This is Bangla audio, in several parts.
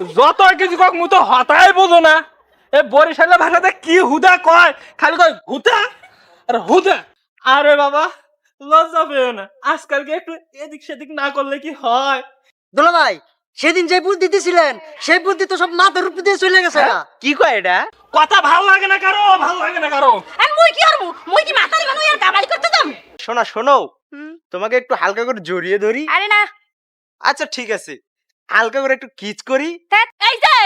যত কিছু কক মু তো হতাই বোঝো না। এ বরিশালের ভাষাতে কি হুদা কয় খালি কয় হুদা আর হুদা। আরে বাবা লজ্জা পেও না। আজকালকে একটু এদিক সেদিক না করলে কি হয়? দুলা ভাই সেদিন যে বুদ্ধি দিছিলেন সেই বুদ্ধি তো সব মাথার উপর দিয়ে চলে গেছে না কি কয় এটা? কথা ভালো লাগে না কারও ভালো লাগে না কারও। আর মুই কি করব? মুই কি মাথারি মানুষ আর গাবাড়ি করতে যাম? শোনা শোনো। তোমাকে একটু হালকা করে জড়িয়ে ধরি। আরে না। আচ্ছা ঠিক আছে। হালকা করে একটু কিচ করি। এই যে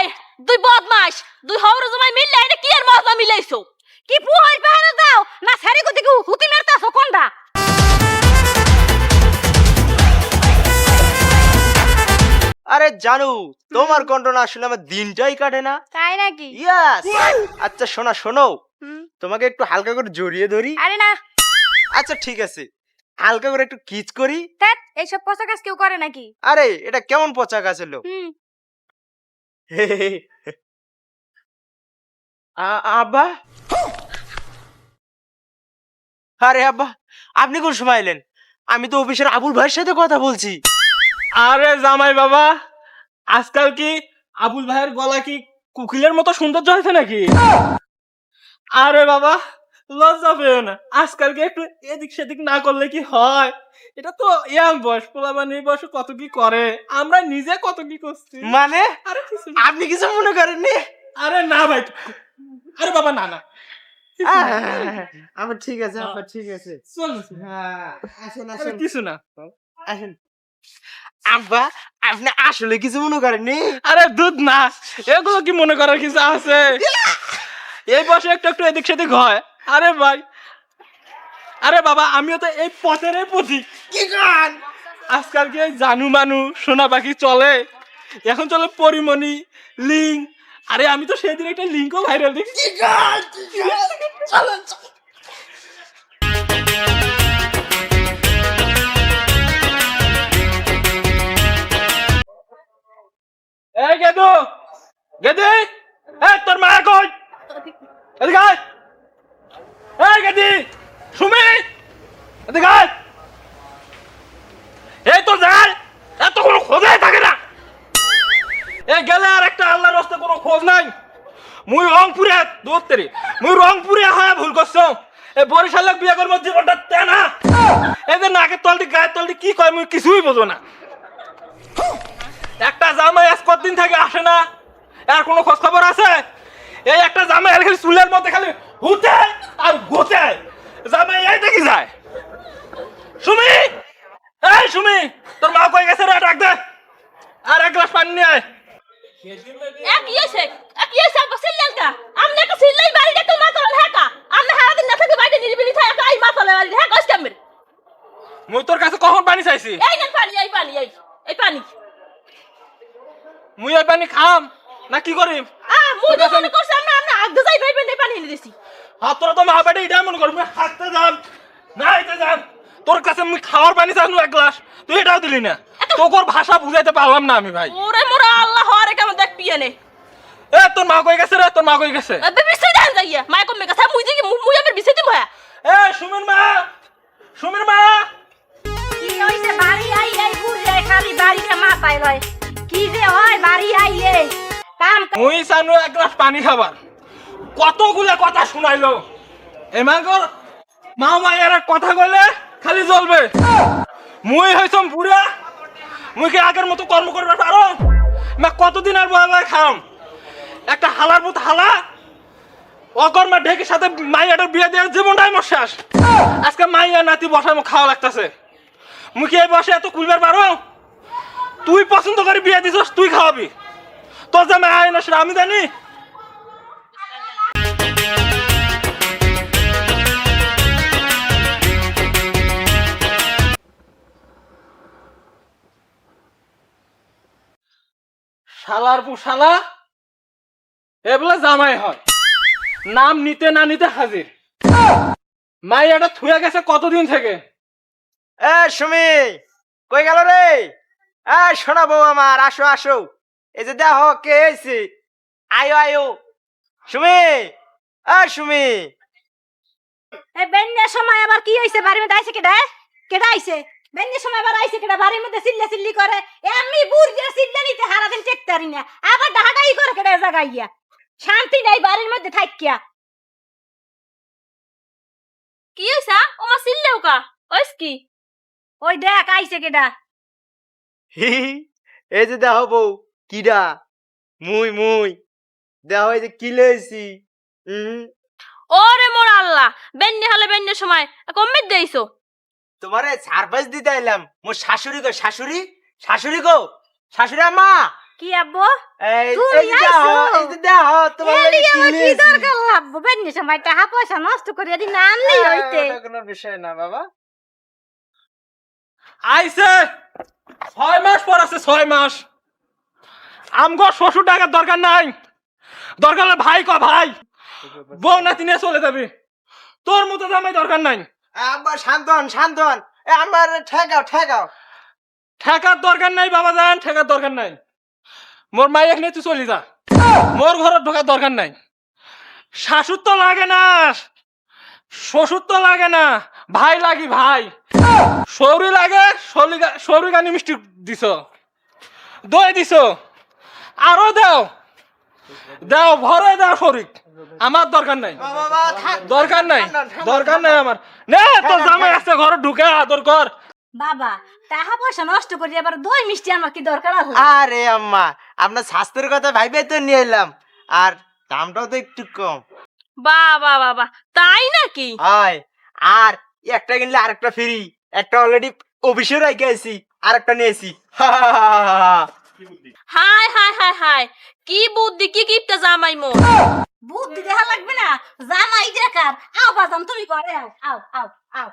দুই বদমাস দুই হবর জমাই মিললে এটা কি আর মজা মিলাইছো? কি পুহাই পাহারা দাও? না সারি গতি কি হুতি মারতাছো কোনটা? আরে জানু তোমার কণ্ঠ না আসলে আমার দিনটাই কাটে না। তাই নাকি? ইয়াস আচ্ছা শোনা শোনো। তোমাকে একটু হালকা করে জড়িয়ে ধরি। আরে না। আচ্ছা ঠিক আছে। হালকা করে একটু কিচ করি। এইসব পোশাক কাজ কেউ করে নাকি? আরে এটা কেমন পচা গাছের লোক হুম। আ- আব্বা? আরে আব্বা আপনি কোন সময় এলেন? আমি তো অফিসের আবুল ভাইয়ের সাথে কথা বলছি। আরে জামাই বাবা আজকাল কি আবুল ভাইয়ের গলা কি কুকিলের মতো সৌন্দর্য হয়েছে নাকি? আরে বাবা লজ্জা পেও না। আজকাল কি একটু এদিক সেদিক না করলে কি হয়? এটা তো ইয়াং বয়স পোলাবান এই বয়সে কত কি করে? আমরা নিজে কত কি করছি? মানে? আরে কিছু আপনি কিছু মনে করেননি? আরে না ভাই। আরে বাবা না না। আমার ঠিক আছে আব্বা ঠিক আছে। না, চল। হ্যাঁ আসেন আরে কিছু না। আসেন। আব্বা আপনি আসলে কিছু মনে করেননি? আরে দুধ না। এগুলো কি মনে করার কিছু আছে? এই বয়সে একটু একটু এদিক সেদিক হয়। আরে ভাই। আরে বাবা আমিও তো এই পথের পথিক কি গান? আজকাল কি জানু মানু সোনা পাখি চলে? এখন চলে পরিমণি লিঙ্ক আরে আমি তো সেদিন একটা লিঙ্কও ভাইরাল দেখছি। এই গেদু গেদি এই তোর মা কই? এদিকে এই গেদি, সুমি, এদিকে আয়। এই তো যায় এত কোনো খোঁজই থাকে না। এ গেলে আর একটা আল্লাহর রাস্তা কোনো খোঁজ নাই। মুই রংপুরে দূরতেরি মুই রংপুরে হ্যাঁ ভুল করছ। এ বরিশালে বিয়ে করব জীবনটা তে না যে নাকের তলটি, গায়ের তলটি কি কয় মুই কিছুই বোঝো না। একটা জামাই আজ কতদিন থেকে আসে না? আর কোনো খোঁজ খবর আছে? এই একটা জামাই খালি চুলের মধ্যে খালি হুতে আর গোতে জামাই এই দেখি যায়। সুমি এই সুমি তোর মা কই গেছে রে? ডাক দে। আর এক গ্লাস পানি নিয়ে আয়। এক ইয়েছে এক ইয়েছে আব্বা সিল্লালকা আমনে একটা সিল্লাই বাড়িটা তো মাথাল হ্যাকা আমনে হারা দিন না থেকে বাইরে নিরিবিলি থাকে আই মাথাল বাড়ি হ্যাকা আজকামের মুই তোর কাছে কখন পানি চাইছি? এই নেন পানি এই পানি এই এই পানি। মুই এই পানি খাম। না কি করিম? আ মুই তো মনে করছি আমরা আমরা আগ যাই ভাইবেন এই পানি এনে দিছি। হাত তোরা তো মা বেটে এটা মনে করবি হাঁটতে যাম না এটা যাম। তোর কাছে মুই খাওয়ার পানি চাইনু এক গ্লাস তুই এটাও দিলি না। তোর ভাষা বুঝাইতে পারলাম না আমি ভাই। ওরে মোরা আল্লাহ হরে কেমন দেখ পিয়ানে। এ তোর মা কই গেছে রে? তোর মা কই গেছে? আবে বিসে দেন যাইয়া। মাই কমে কথা মুই দেখি মুই আমার বিসে দিম হ্যাঁ? এ সুমির মা! সুমির মা! কি হইছে? বাড়ি আইলে ঘুরে খালি বাড়িতে মাথায় লয়। কি যে হয় বাড়ি আইলে কাম মুই চানু এক গ্লাস পানি খাবার। কতগুলা কথা শুনাইলো? এমাগর মা মায়ের কথা কইলে খালি জ্বলবে। মুই হইছম বুড়া, মুই কি আগের মতো কর্ম করবে পারো? মা, কতদিন আর বয়া বয়া খাম? একটা হালার মতো হালা, অকর্মা ঢেকের সাথে মাইয়াটার বিয়ে দেওয়ার জীবনটাই মোর শেষ। আজকে মাইয়া নাতি বসায় খাওয়া লাগতেছে। মুই কি এই বসে এত খুলবার পারো? তুই পছন্দ করে বিয়ে দিছস, তুই খাওয়াবি। তোর জামে আয় না সেটা আমি জানি। শালার পু শালা? এবলা জামাই হয়। নাম নিতে না নিতে হাজির। মাই এটা থুয়ে গেছে কতদিন থেকে? এ সুমি কই গেল রে? এ শোনা বউ আমার আসো আসো। এই যে দেখো কে এসে আয়ো আয়ো। সুমি এ সুমি। এই বেন্যা সময় আবার কি হইছে? বাড়িতে আইছে কেডা? কেডা আইছে? বেন্যে সময় আবার আইসে কেডা বাড়ির মধ্যে চিল্লা চিল্লি করে? এমনি বুড়িয়ে চিল্লা নিতে হারাদিন টেকতে পারি না। আবার ডাহাডাই করে কেডা জাগাইয়া শান্তি নাই বাড়ির মধ্যে থাকিয়া কি হইছা ওমা সিল্লেও কা? ওইস কি? ওই দেখ আইসে কেডা। হি, এই যে দেখো বউ কিডা? মুই মুই। দেখো এই যে কি লইছি? হুম। ওরে মোর আল্লাহ বেন্নে হলে বেন্নে সময় কমে দেইছো তোমারে সারপ্রাইজ দিতে এলাম মোর শাশুড়ি গো শাশুড়ি? শাশুড়ি গো? শাশুড়ি আম্মা? কি আব্বো? এই তুমি এই যে দেখো আইছো? এই দেখো তোমার কি। দরকার লাগবো? বেন্যে সময় টাকা পয়সা নষ্ট করে যদি না আনলেই আহ, হইতে। কোনো বিষয় না বাবা। আইছে! ছয় মাস পর আছে ছয় মাস। আমগো শ্বশুর টাকার দরকার নাই। দরকার ভাই ক ভাই। বউ না নিয়ে চলে যাবি। তোর মতো জামাই দরকার নাই। আব্বা, শান্তন শান্তন। আমার ঠেকাও ঠেকাও। ঠেকার দরকার নাই, বাবা জান, ঠেকার দরকার নাই। মোর মাই এখানে তুই চলি যা। মোর ঘরত ঢোকার দরকার নাই। শাশুর তো লাগে না, শ্বশুর তো লাগে না। ভাই লাগি ভাই। সৌরি লাগে, সৌরি গানি মিষ্টি দিছ। দই দিছ। আরও দাও। দাও, ভরে দাও শরিক আমার দরকার নাই। দরকার নাই। দরকার নাই আমার। নে তোর জামাই আছে ঘরে ঢুকে আদর কর। বাবা টাকা পয়সা নষ্ট করে আবার দই মিষ্টি আমার কি দরকার আছে? আরে আম্মা আপনার স্বাস্থ্যের কথা ভাইবে তো নিয়ে এলাম। আর দামটাও তো একটু কম। বাবা বাবা তাই নাকি? হয়। আর একটা কিনলে আরেকটা ফ্রি। একটা অলরেডি অফিসে রেখে আছি আরেকটা নিয়েছি হাই হাই হাই হাই। কি বুদ্ধি কি কিপটা জামাই মোর? বুদ্ধি দেখা লাগবে না? জামাই দেখার। আও বাজাম তুমি করে আও আও আও আও।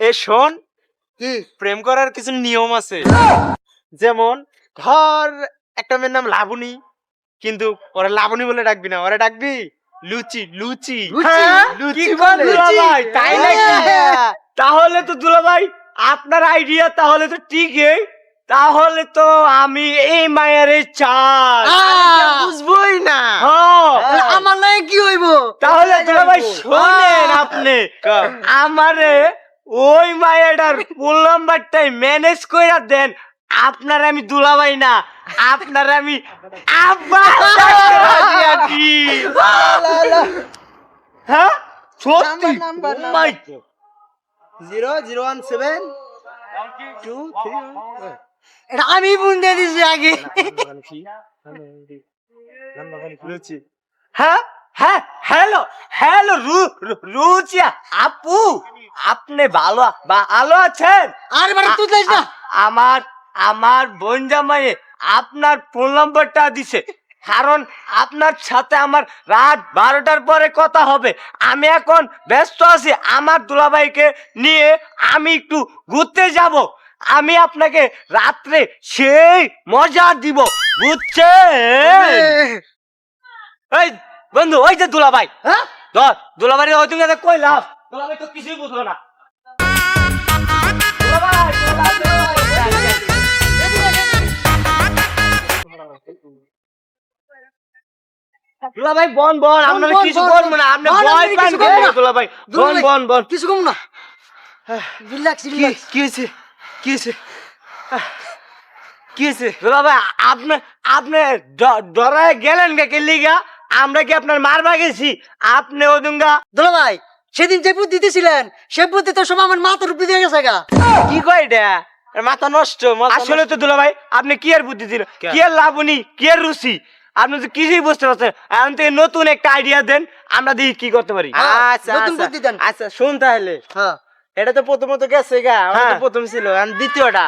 এ শোন কি? প্রেম করার কিছু নিয়ম আছে। যেমন ধর একটা মেয়ের নাম লাবণী কিন্তু ওরা লাবণী বলে ডাকবি না। ওরা ডাকবি লুচি লুচি। হ্যাঁ? লুচি কি বলে। বলে? দুলাভাই, তাই নাকি? হ্যাঁ। তাহলে তো দুলাভাই আপনার আইডিয়া তাহলে তো ঠিকই। তাহলে তো আমি এই মায়ের চাই! বুঝবই না। তাহলে আমার নাই কি হইব? তাহলে দুলাভাই শোনেন আপনি আমারে ওই মায়াটার ফুল নাম্বারটাই ম্যানেজ কইরা দেন। আপনার আমি দুলাভাই না আপনার আমি আব্বা হ্যাঁ? সত্যি? Number, Oh zero zero one seven two three এটা আমি বুন দিয়ে দিছি আগে। হ্যাঁ হ্যাঁ হ্যালো হ্যালো রু রু- রুচিয়া আপু আপনি ভালো ভালো আছেন? আরে বারে তুই না। আমার আমার বোন জামাইয়ে আপনার ফোন নাম্বারটা দিছে। কারণ আপনার সাথে আমার রাত বারোটার পরে কথা হবে। আমি এখন ব্যস্ত আছি আমার দুলাভাইকে নিয়ে আমি একটু ঘুরতে যাব। আমি আপনাকে রাত্রে সেই মজা দিব বুঝছেন? এই বন্ধু ওই যে দুলাভাই হ্যাঁ? ধর দুলাভাই ওই তুমি কই লাভ দুলাভাই তো কিছুই বুঝলো না। দুলাভাই। দুলাভাই বন বন আপনার কিছু বন, না আপনি ভয় পান কেন, করব না। বন বন বন। কিছু কম না। Relax relax. কি হয়েছে? কি হয়েছে? কি হয়েছে? দুলাভাই আপনি আপনি ডরায় গেলেন কে লিগা? আমরা কি আপনার মারবা গেছি? আপনি ওদুঙ্গা। দুলা ভাই সেদিন যে বুদ্ধি দিতেছিলেন সে বুদ্ধি তো সব আমার মাথার উপর দিয়ে গেছে গা। কি কয় এটা? মাথা নষ্ট আসলে তো দুলা ভাই আপনি কি আর বুদ্ধি দিল কি আর লাবণী? কি আর রুচি? আপনি তো কিছুই বুঝতে পারছেন এখন থেকে নতুন একটা আইডিয়া দেন আমরা দেখি কি করতে পারি। আচ্ছা, নতুন বুদ্ধি দেন। আচ্ছা শুন তাহলে। হ্যাঁ। এটা তো প্রথমত গেছে গা হ্যাঁ। প্রথম ছিল। আর দ্বিতীয়টা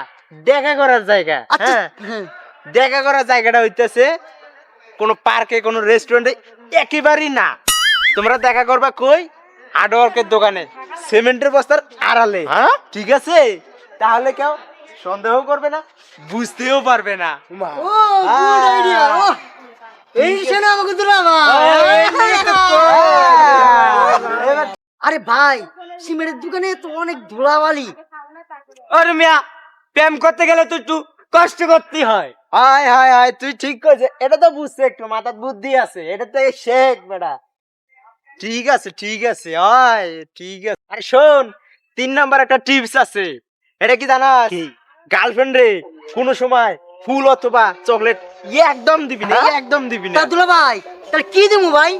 দেখা করার জায়গা। আচ্ছা। হ্যাঁ। দেখা করার জায়গাটা হইতেছে কোনো পার্কে কোনো রেস্টুরেন্টে একেবারেই না। তোমরা দেখা করবা কই? আডওয়ার্কের দোকানে সিমেন্টের বস্তার আড়ালে। হ্যাঁ? ঠিক আছে? তাহলে কেউ সন্দেহ করবে না বুঝতেও পারবে না। ও গুড আইডিয়া আরে ভাই সিমেন্টের দোকানে তো অনেক ধুলাবালি। আরে মিয়া প্রেম করতে গেলে তো একটু কষ্ট করতে হয়। হায় হায় হায় তুই ঠিক করেছে এটা তো বুঝছে একটু মাথার বুদ্ধি আছে। এটা তো শেখ বেটা। ঠিক আছে ঠিক আছে আয় ঠিক আছে। আরে শোন তিন নাম্বার একটা টিপস আছে। এটা কি জানাস? গার্লফ্রেন্ড রে কোনো সময় ফুল অথবা চকলেট একদম দিবি না হ্যাঁ? একদম দিবি না। দুলা ভাই তাহলে কি দিমু ভাই?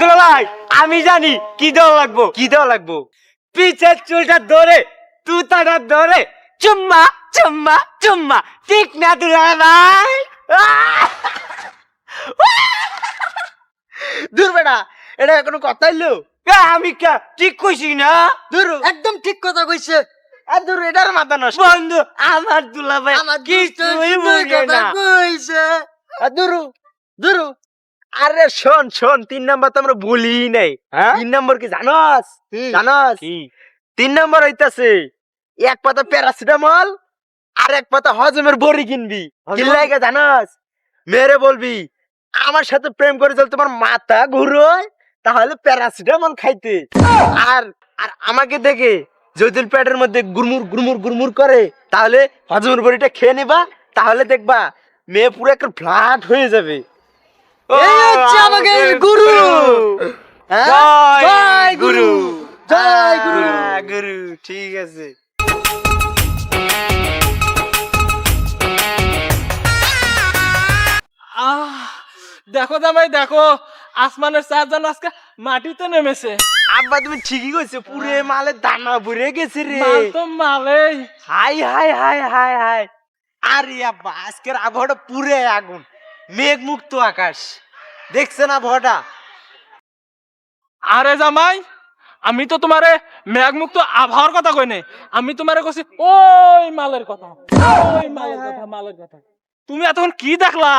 দুলা ভাই আমি জানি কি দেওয়া লাগবো। কি দেওয়া লাগবো? পিছের চুলটা ধরে তুতাটা ধরে চুম্মা চুম্মা চুম্মা। ঠিক না দুলা ভাই! দূর বেটা এটা কোনো কথা হইল? আমি কা ঠিক কইছি না। দূর একদম ঠিক কথা কইছে। আর এটার মাথা নষ্ট। বন্ধু আমার দুলা ভাই আমার কিছুই বুঝে না। কইছে। আর দুরু দুরু আরে শোন শোন তিন নাম্বার তো আমরা বলি নাই। তিন নম্বর কি জানস? জানস? তিন নম্বর হইতাছে এক পাতা প্যারাসিটামল আর এক পাতা হজমের বড়ি কিনবি। কি লাগে জানস? মেরে বলবি আমার সাথে প্রেম করে চল তোমার মাথা ঘুরোয় তাহলে প্যারাসিটামল খাইতে। আর আর আমাকে দেখে যদি পেটের মধ্যে গুরমুর গুরমুর গুরমুর করে তাহলে হজমের বড়িটা খেয়ে নেবা তাহলে দেখবা মেয়ে পুরো একটা ফ্ল্যাট হয়ে যাবে এই হচ্ছে আমাদের গুরু। হ্যাঁ? জয় গুরু। জয় গুরু। হ্যাঁ, গুরু ঠিক আছে আহ দেখো জামাই দেখো আসমানের চারজন আজকে মাটিতে নেমেছে আব্বা তুমি ঠিকই কইছো পুরে মালে দানা ভরে গেছে রে। মাল তো মালেই। হাই হাই হাই হাই হাই। আরে আব্বা আজকের আবহাওয়াটা পুরে আগুন। মেঘ মুক্ত আকাশ। দেখছেন আবহাওয়াটা? আরে জামাই আমি তো তোমারে মেঘমুক্ত আবহাওয়ার কথা কই নাই। আমি তোমারে কইছি ওই মালের কথা। ওই মালের কথা মালের কথা। তুমি এতক্ষণ কি দেখলা?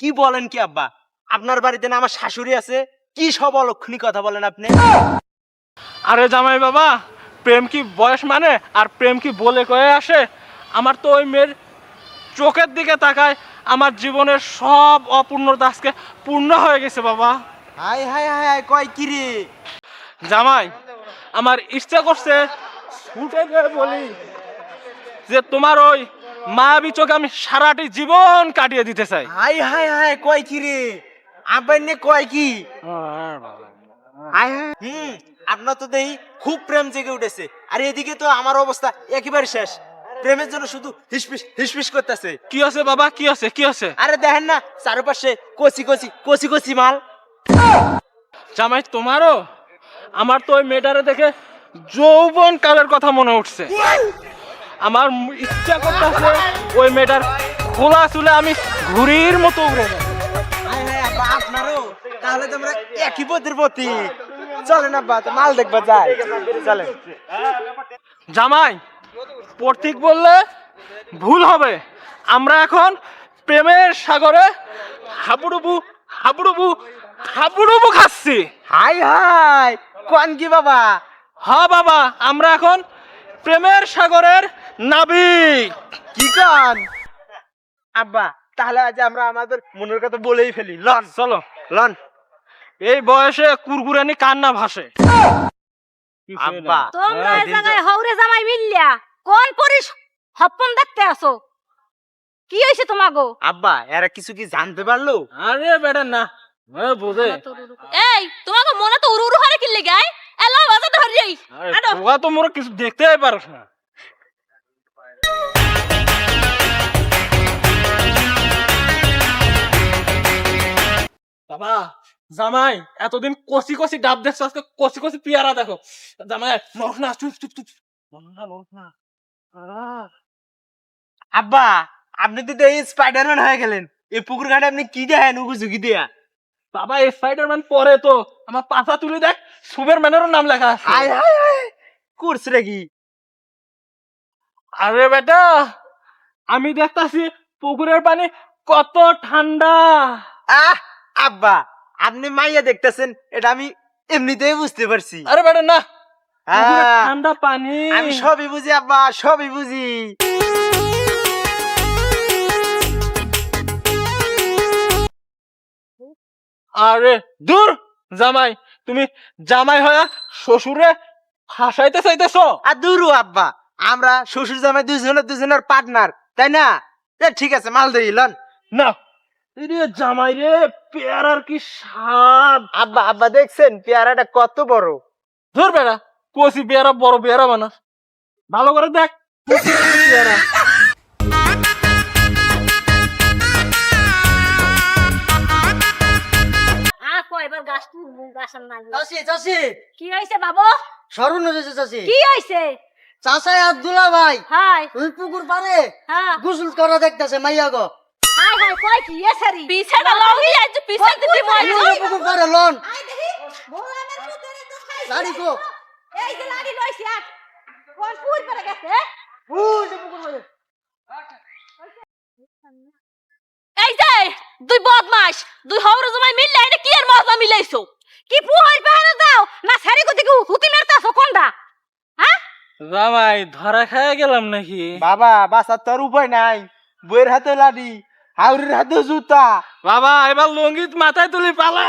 কি বলেন কি আব্বা? আপনার বাড়িতে না আমার শাশুড়ি আছে? কি সব অলক্ষণী কথা বলেন আপনি? আরে জামাই বাবা প্রেম কি বয়স মানে আর প্রেম কি বলে কয়ে আসে? আমার তো ওই মেয়ের চোখের দিকে তাকায় আমার জীবনের সব অপূর্ণতা আজকে পূর্ণ হয়ে গেছে বাবা। হাই হাই হাই হাই কয় কি রে? জামাই আমার ইচ্ছা করছে ছুটে গিয়ে বলি যে তোমার ওই মায়াবী চোখে আমি সারাটি জীবন কাটিয়ে দিতে চাই। হাই হাই হাই কয় কি রে? আব্বাই নে কয় কি? হাই হাই হুম আপনার তো দেই খুব প্রেম জেগে উঠেছে। আর এদিকে তো আমার অবস্থা একেবারে শেষ। প্রেমের জন্য শুধু হিসপিস হিসপিস করতেছে। কি আছে বাবা? কি আছে? কি আছে? আরে দেখেন না চারপাশে কচি কচি কচি কচি মাল। জামাই তোমারও? আমার তো ওই মেয়েটারে দেখে যৌবন কালের কথা মনে উঠছে। আমার ইচ্ছা করতেছে ওই মেয়েটার খোলা চুলে আমি ঘুরির মতো উড়ে যাই হাই আব্বা আপনারও? তাহলে তো আমরা একই পথের প্রতি। চলেন আব্বা তো মাল দেখবা যাই। চলেন। জামাই পথিক বললে ভুল হবে। আমরা এখন প্রেমের সাগরে হাবুডুবু হাবুডুবু হাবুডুবু খাচ্ছি। হাই হাই। কোন কি বাবা? হ্যাঁ বাবা আমরা এখন প্রেমের সাগরের নাবিক। কি কন? আব্বা তাহলে আজ আমরা আমাদের মনের কথা বলেই ফেলি। লন। চলো। লন। এই বয়সে কুরকুরানি কান্না ভাসে। আব্বা তোমরা হ্যাঁ, এই জায়গায় হৌরে জামাই মিললিয়া কোন পরিস হপ্পন দেখতে আসো? কি হয়েছে তোমাগো? আব্বা এরা কিছু কি জানতে পারল? আরে বেটা না বোঝে। এই তোমাকে মনে তো উড়ু উড়ু হারে কিনলে গায় এলা বাজা ধরি আরে। তোরা তো মোর কিছু দেখতেই পারস না। বাবা জামাই এতদিন কষি কষি ডাব দেখছ আজকে কষি কষি পিয়ারা দেখো। জামাই নরস না চুপ চুপ চুপ। নরস না নরস না আব্বা আপনি তো এই স্পাইডারম্যান হয়ে গেলেন। এই পুকুর ঘাটে আপনি কি দেখেন উগু ঝুঁকি দিয়া? বাবা এই স্পাইডারম্যান পরে তো। আমার পাতা তুলে দেখ সুপারম্যানেরও নাম লেখা আছে। হাই হাই হাই করছে নাকি আরে বেটা আমি দেখতাছি পুকুরের পানি কত ঠান্ডা। আহ! আব্বা আপনি মাইয়া দেখতেছেন এটা আমি এমনিতেই বুঝতে পারছি। আরে বেটা না। ঠান্ডা পানি। আমি সবই বুঝি আব্বা সবই বুঝি। আরে দূর জামাই। তুমি জামাই হয়া শ্বশুরে হাসাইতে চাইতেছো? আর দূরু আব্বা। আমরা শ্বশুর জামাই দুজনের দুজনের পার্টনার তাই না? এ, ঠিক আছে মাল দিই লন। না। রে জামাই রে পেয়ারার কি স্বাদ? আব্বা আব্বা দেখছেন পেয়ারাটা কত বড়? ধর বেড়া কষি পেয়ারা বড় পেয়ারা বানাস। ভালো করে দেখ কচি কচি পেয়ারা আ গাছ গাছের না চাষি চাষি কি হইছে বাবু? স্মরণ হয়েছে চাষি কি হইছে চাষাই আব্দুল্লা ভাই। হাই। পুকুর পারে হ্যাঁ। গোসল করা দেখতেছে মাইয়া গো। হাই হাই কি? পিছেটা আজ পিছে এই যে লন আই দেখি। তো লাড়ি কো। এই যে লাড়ি লইছি আর কোন পুর পরে গেছে ওই যে পুকুর পারে এই যে দুই বদমাস দুই জমাই মিললে এটা কি এর মজা মিলাইছো? কি পুহর পাহাড়ে দাও না সারি কো দেখি হুতি মেরতাছো কোনটা? হ্যাঁ? জামাই ধরা খায় গেলাম নাকি? বাবা বাসার তোর উপায় নাই। বইয়ের হাতে লাডি হাউরির হাতে জুতা। বাবা এবার লঙ্গিত মাথায় তুলি পালা।